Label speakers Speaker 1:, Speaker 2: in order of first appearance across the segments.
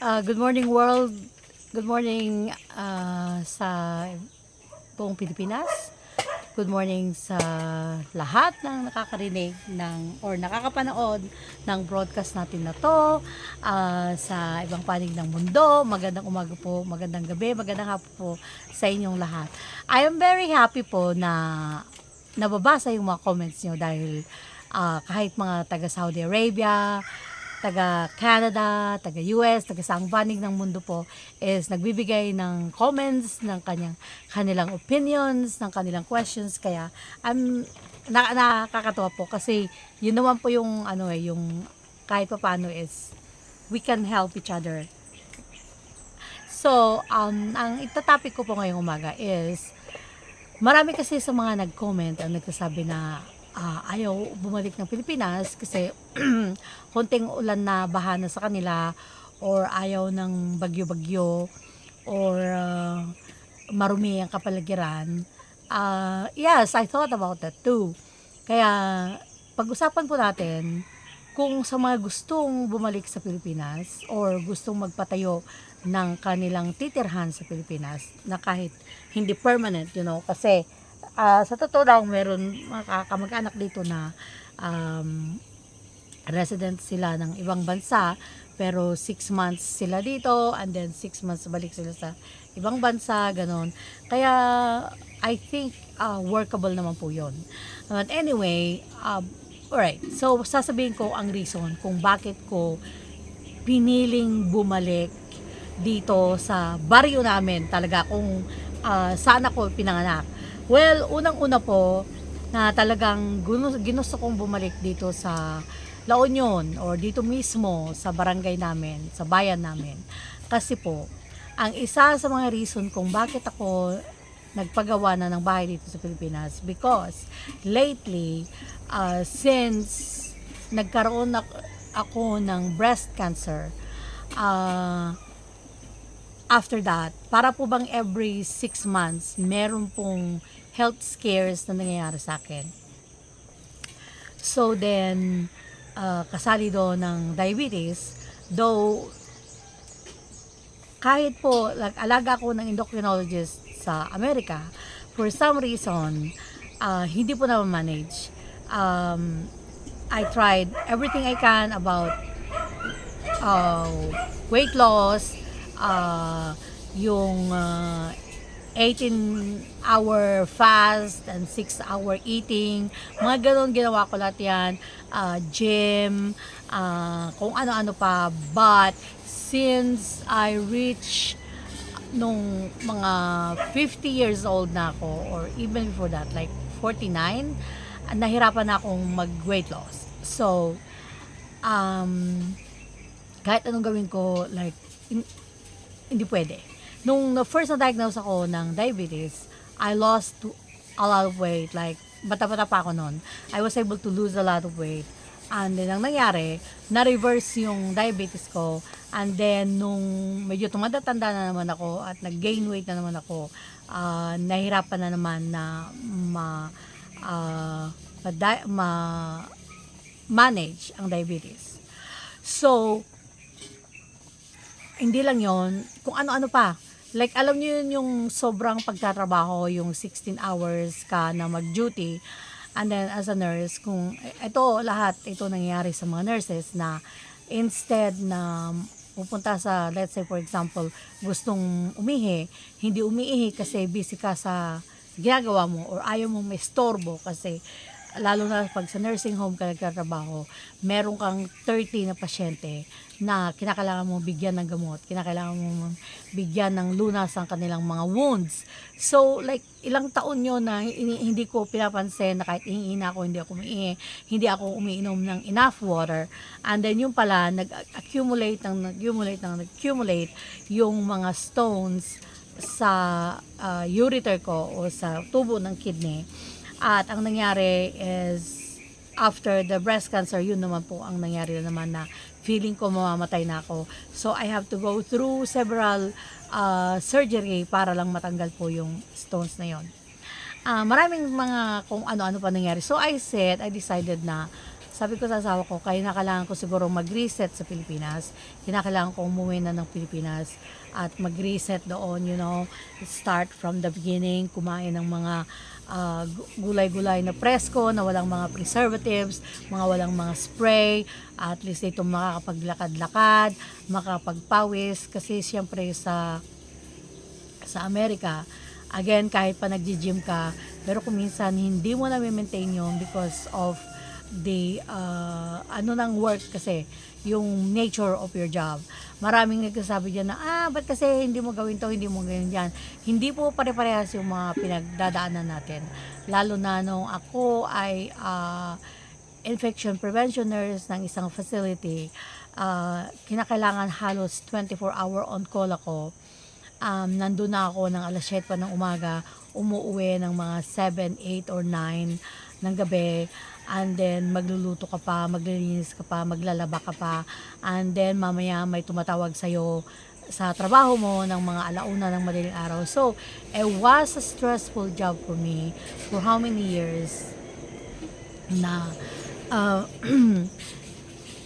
Speaker 1: Uh, good morning world. Good morning uh, sa buong Pilipinas. Good morning sa lahat ng nakakarinig ng or nakakapanood ng broadcast natin na to uh, sa ibang panig ng mundo. Magandang umaga po, magandang gabi, magandang hapon po sa inyong lahat. I am very happy po na nababasa yung mga comments nyo dahil uh, kahit mga taga Saudi Arabia, taga Canada, taga US, taga saang panig ng mundo po is nagbibigay ng comments ng kanyang kanilang opinions, ng kanilang questions kaya I'm na, nakakatuwa po kasi yun naman po yung ano eh yung kahit pa paano is we can help each other. So, um, ang itatopic ko po ngayong umaga is marami kasi sa mga nag-comment ang nagsasabi na ah, ayaw bumalik ng Pilipinas kasi konting ulan na baha na sa kanila or ayaw ng bagyo-bagyo or ah, marumi ang kapaligiran. Ah, yes, I thought about that too. Kaya pag-usapan po natin kung sa mga gustong bumalik sa Pilipinas or gustong magpatayo ng kanilang titirhan sa Pilipinas na kahit hindi permanent, you know, kasi ah, sa totoo lang, meron mga kamag-anak dito na um, resident sila ng ibang bansa, pero 6 months sila dito, and then 6 months balik sila sa ibang bansa, ganon. Kaya, I think, ah, workable naman po yon But anyway, um, alright, so sasabihin ko ang reason kung bakit ko piniling bumalik dito sa baryo namin talaga kung ah, saan ako pinanganak. Well, unang-una po na talagang ginusto kong bumalik dito sa La Union or dito mismo sa barangay namin, sa bayan namin. Kasi po, ang isa sa mga reason kung bakit ako nagpagawa na ng bahay dito sa Pilipinas because lately, uh, since nagkaroon ak- ako ng breast cancer, uh, after that, para po bang every six months, meron pong health scares na nangyayari sa akin. So then, uh, kasali doon ng diabetes, though kahit po, like, alaga ako ng endocrinologist sa Amerika, for some reason, uh, hindi po na manage. Um, I tried everything I can about uh, weight loss, uh, yung uh, 18 hour fast and 6 hour eating. Mga ganun ginawa ko lahat yan. Uh, gym, uh, kung ano-ano pa. But since I reach nung mga 50 years old na ako or even before that, like 49, nahirapan na akong mag-weight loss. So, um, kahit anong gawin ko, like, in- hindi pwede. Nung first na diagnose ako ng diabetes, I lost a lot of weight. Like, bata-bata pa ako noon. I was able to lose a lot of weight. And then, ang nangyari, na-reverse yung diabetes ko. And then, nung medyo tumanda-tanda na naman ako at nag-gain weight na naman ako, ah, nahirapan na naman na ma, ah, ma, ma- manage ang diabetes. So, hindi lang yon kung ano-ano pa. Like, alam niyo yun yung sobrang pagtatrabaho, yung 16 hours ka na mag-duty. And then, as a nurse, kung ito lahat, ito nangyayari sa mga nurses na instead na pupunta sa, let's say for example, gustong umihi, hindi umiihi kasi busy ka sa ginagawa mo or ayaw mong may kasi lalo na pag sa nursing home ka nagtatrabaho, meron kang 30 na pasyente na kinakailangan mo bigyan ng gamot, kinakailangan mo bigyan ng lunas ang kanilang mga wounds. So, like, ilang taon yun na hindi ko pinapansin na kahit ihingi na ako, hindi ako umiihi, hindi ako umiinom ng enough water. And then yung pala, nag-accumulate ng nag-accumulate ng nag-accumulate yung mga stones sa uh, ureter ko o sa tubo ng kidney. At ang nangyari is after the breast cancer, yun naman po ang nangyari na naman na feeling ko mamamatay na ako. So I have to go through several uh, surgery para lang matanggal po yung stones na yon. Ah, maraming mga kung ano-ano pa nangyari. So I said, I decided na sabi ko sa asawa ko, kaya kailangan ko siguro mag-reset sa Pilipinas. Kinakailangan ko umuwi na ng Pilipinas at mag-reset doon, you know, start from the beginning, kumain ng mga gu- gulay-gulay na presko, na walang mga preservatives, mga walang mga spray, at least dito makakapaglakad-lakad, makapagpawis, kasi siyempre sa sa Amerika, again, kahit pa nag-gym ka, pero kung minsan hindi mo na maintain yun because of the, uh, ano ng work kasi, yung nature of your job. Maraming nagsasabi dyan na, ah, ba't kasi hindi mo gawin to, hindi mo gawin yan. Hindi po pare-parehas yung mga pinagdadaanan natin. Lalo na nung ako ay ah, infection prevention nurse ng isang facility, ah, kinakailangan halos 24 hour on call ako um, nandun na ako ng alas 7 pa ng umaga, umuuwi ng mga 7, 8, or 9 ng gabi, and then magluluto ka pa, maglilinis ka pa, maglalaba ka pa, and then mamaya may tumatawag sa'yo sa trabaho mo ng mga alauna ng madaling araw. So, it was a stressful job for me for how many years na uh,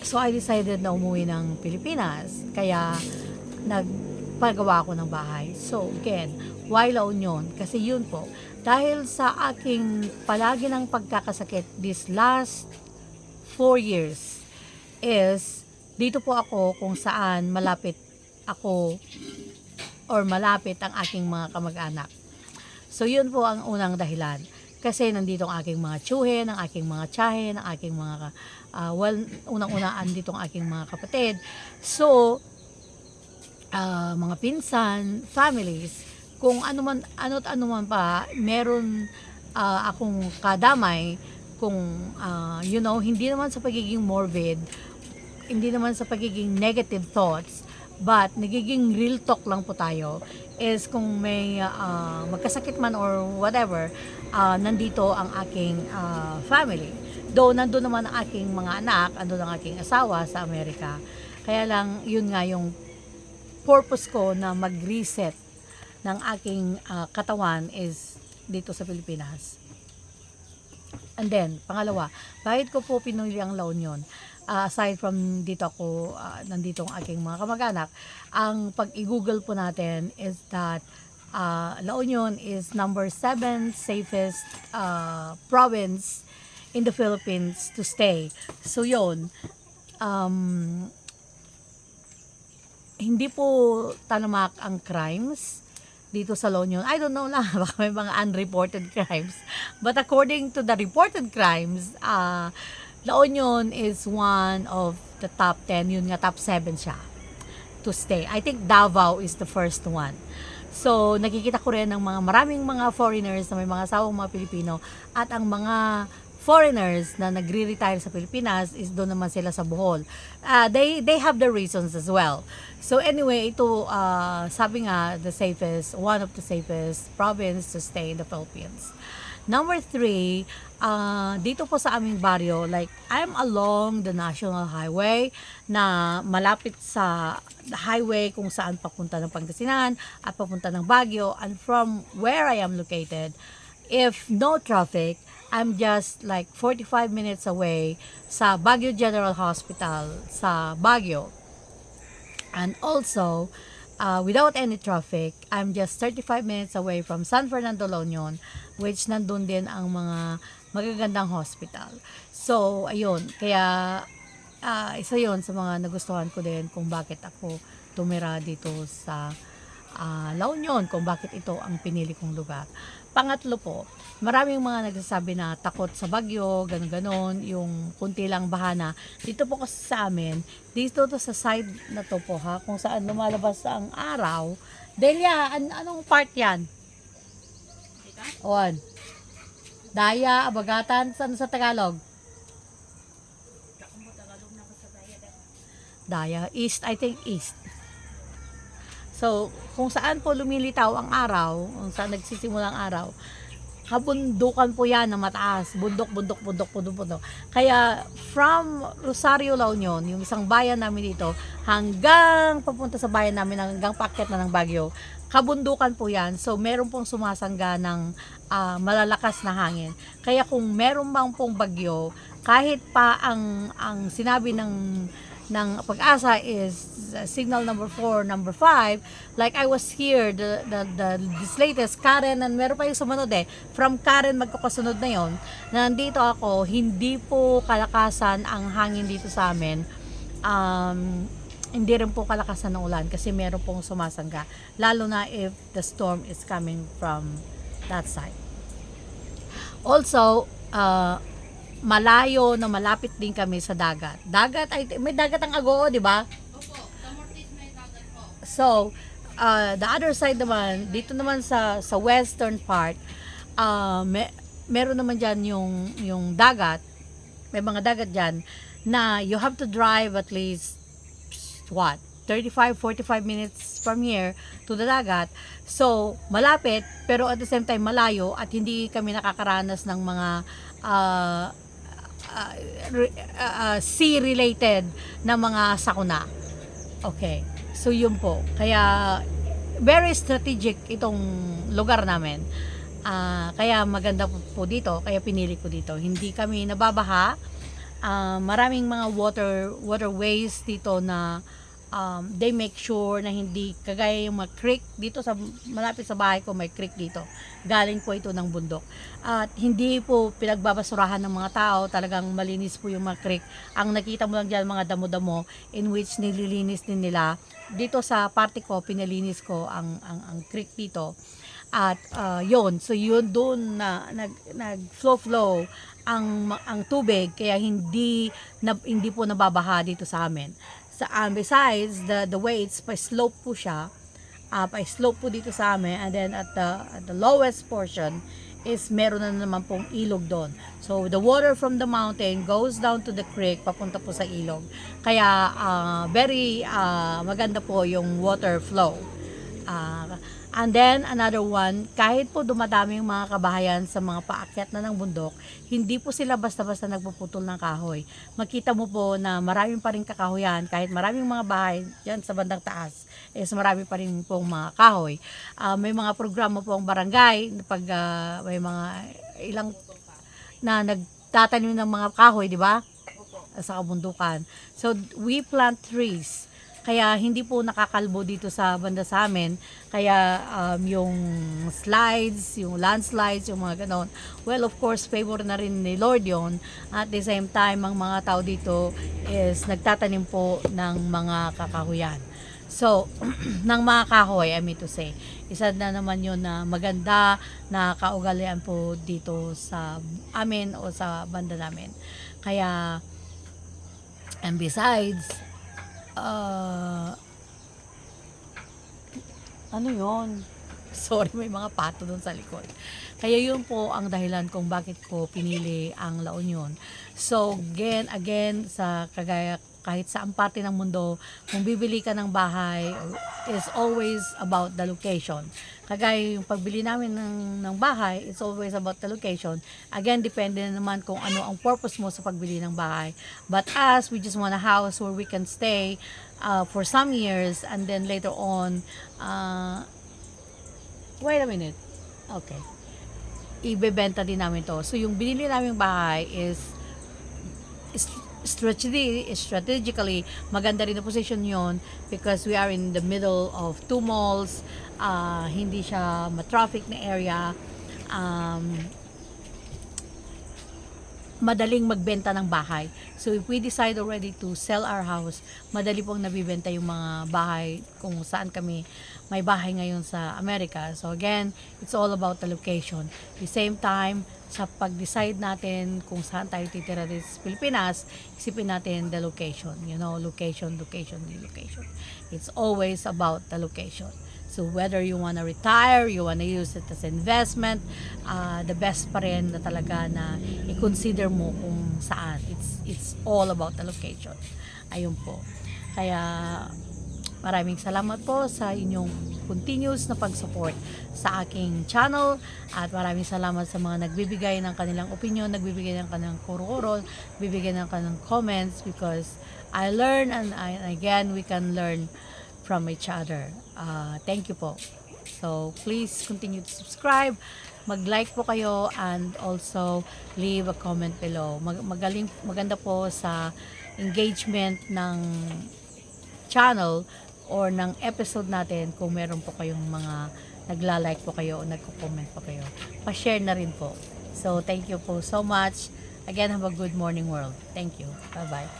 Speaker 1: So I decided na umuwi ng Pilipinas. Kaya nagpagawa ako ng bahay. So again, why La Union? Kasi yun po, dahil sa aking palagi ng pagkakasakit this last four years is dito po ako kung saan malapit ako or malapit ang aking mga kamag-anak. So yun po ang unang dahilan. Kasi nandito ang aking mga tsuhin, ang aking mga tsahin, ang aking mga, ah, well, unang-una andito ang aking mga kapatid. So, ah, mga pinsan, families, kung ano man, ano't ano man pa, meron ah, akong kadamay, kung, ah, you know, hindi naman sa pagiging morbid, hindi naman sa pagiging negative thoughts, but nagiging real talk lang po tayo is kung may ah, magkasakit man or whatever, ah, nandito ang aking ah, family. Though nandun naman ang aking mga anak, andun ang aking asawa sa Amerika. Kaya lang, yun nga yung purpose ko na mag-reset ng aking ah, katawan is dito sa Pilipinas. And then, pangalawa, bakit ko po pinuli ang La Union? Ah, aside from dito ako, ah, nandito ang aking mga kamag-anak, ang pag i-google po natin is that ah, La Union is number 7 safest ah, province in the Philippines to stay. So, yon um, hindi po talamak ang crimes dito sa La Union. I don't know lang, baka may mga unreported crimes. But according to the reported crimes, uh, La Union is one of the top 10, yun nga top 7 siya to stay. I think Davao is the first one. So, nakikita ko rin ng mga maraming mga foreigners na may mga asawang mga Pilipino at ang mga foreigners na nagre-retire sa Pilipinas is doon naman sila sa Bohol. Ah, they they have the reasons as well. So anyway, ito ah, sabi nga the safest, one of the safest province to stay in the Philippines. Number three, ah, dito po sa aming baryo, like, I'm along the National Highway na malapit sa highway kung saan papunta ng Pangasinan at papunta ng Baguio. And from where I am located, if no traffic, I'm just like 45 minutes away sa Baguio General Hospital sa Baguio. And also, uh, without any traffic, I'm just 35 minutes away from San Fernando La which nandun din ang mga magagandang hospital. So, ayun. Kaya, ah, isa yon sa mga nagustuhan ko din kung bakit ako tumira dito sa ah, La Union, kung bakit ito ang pinili kong lugar. Pangatlo po, maraming mga nagsasabi na takot sa bagyo, ganon-ganon, yung kunti lang bahana. Dito po kasi sa amin, dito to sa side na to po ha, kung saan lumalabas ang araw. Delia, an anong part yan? On. Daya, Abagatan, saan sa Tagalog? Daya, East, I think East. So, kung saan po lumilitaw ang araw, kung saan nagsisimula ang araw, kabundukan po yan na mataas. Bundok, bundok, bundok, bundok, bundok. Kaya, from Rosario, La Union, yung isang bayan namin dito, hanggang papunta sa bayan namin, hanggang paket na ng Bagyo, kabundukan po yan. So, meron pong sumasangga ng ah, malalakas na hangin. Kaya kung meron bang pong bagyo, kahit pa ang ang sinabi ng ng pag-asa is signal number 4, number 5, like I was here, the, the, the this latest, Karen, and meron pa yung sumunod eh, from Karen magkakasunod na yon na nandito ako, hindi po kalakasan ang hangin dito sa amin. Um, hindi rin po kalakasan ng ulan kasi meron pong sumasangga. Lalo na if the storm is coming from that side. Also, uh, malayo na malapit din kami sa dagat. Dagat, ay, may dagat ang Agoo, di ba? So, uh, the other side naman, dito naman sa sa western part, uh, me, meron naman dyan yung, yung dagat, may mga dagat dyan, na you have to drive at least, what, 35, 45 minutes from here to the dagat. So, malapit, pero at the same time malayo at hindi kami nakakaranas ng mga uh, uh, uh, uh, sea-related na mga sakuna. Okay. So, yun po. Kaya, very strategic itong lugar namin. Ah, kaya maganda po, dito. Kaya pinili ko dito. Hindi kami nababaha. Ah, maraming mga water waterways dito na um, they make sure na hindi kagaya yung mga creek dito sa malapit sa bahay ko may creek dito. Galing po ito ng bundok. At hindi po pinagbabasurahan ng mga tao talagang malinis po yung mga creek. Ang nakita mo lang dyan mga damo-damo in which nililinis din nila. Dito sa parte ko pinalinis ko ang ang, ang creek dito. At uh, yon so yun doon na nag nag flow flow ang ang tubig kaya hindi na, hindi po nababaha dito sa amin sa um, besides the the it's pa slope po siya uh, pa slope po dito sa amin and then at the at the lowest portion is meron na naman pong ilog doon. So the water from the mountain goes down to the creek papunta po sa ilog. Kaya uh, very uh, maganda po yung water flow. Uh, and then another one, kahit po dumadami yung mga kabahayan sa mga paakyat na ng bundok, hindi po sila basta-basta nagpuputol ng kahoy. Makita mo po na maraming pa rin kakahoyan, kahit maraming mga bahay dyan sa bandang taas, is marami pa rin pong mga kahoy. Ah, may mga programa po ang barangay, pag ah, may mga ilang na nagtatanim ng mga kahoy, di ba? Sa kabundukan. So, we plant trees. Kaya hindi po nakakalbo dito sa banda sa amin. Kaya um, yung slides, yung landslides, yung mga ganon. Well, of course, favor na rin ni Lord yon At the same time, ang mga tao dito is nagtatanim po ng mga kakahuyan. So, ng mga kahoy, I mean to say, isa na naman yun na maganda na kaugalian po dito sa amin o sa banda namin. Kaya, and besides, uh, ano yon Sorry, may mga pato doon sa likod. Kaya yun po ang dahilan kung bakit ko pinili ang La Union. So, again, again, sa kagaya kahit sa parte ng mundo, kung bibili ka ng bahay, is always about the location. Kagaya yung pagbili namin ng, ng bahay, it's always about the location. Again, depende na naman kung ano ang purpose mo sa pagbili ng bahay. But us, we just want a house where we can stay uh, for some years and then later on, uh, wait a minute. Okay. Ibebenta din namin to. So, yung binili naming bahay is, is strategy, strategically, maganda rin na position yon because we are in the middle of two malls, uh, hindi siya matraffic na area, um, madaling magbenta ng bahay. So if we decide already to sell our house, madali pong nabibenta yung mga bahay kung saan kami may bahay ngayon sa Amerika. So again, it's all about the location. the same time, sa pag-decide natin kung saan tayo titira dito sa Pilipinas, isipin natin the location. You know, location, location, location. It's always about the location. So whether you want to retire, you want to use it as investment, uh, the best pa rin na talaga na i-consider mo kung saan. It's, it's all about the location. Ayun po. Kaya maraming salamat po sa inyong continuous na pag-support sa aking channel at maraming salamat sa mga nagbibigay ng kanilang opinion, nagbibigay ng kanilang kuro-kuro, nagbibigay ng kanilang comments because I learn and, I, again we can learn from each other. Uh, thank you po. So please continue to subscribe mag-like po kayo and also leave a comment below. Mag- magaling, maganda po sa engagement ng channel or ng episode natin kung meron po kayong mga nagla-like po kayo o nagko-comment po kayo. Pa-share na rin po. So, thank you po so much. Again, have a good morning world. Thank you. Bye-bye.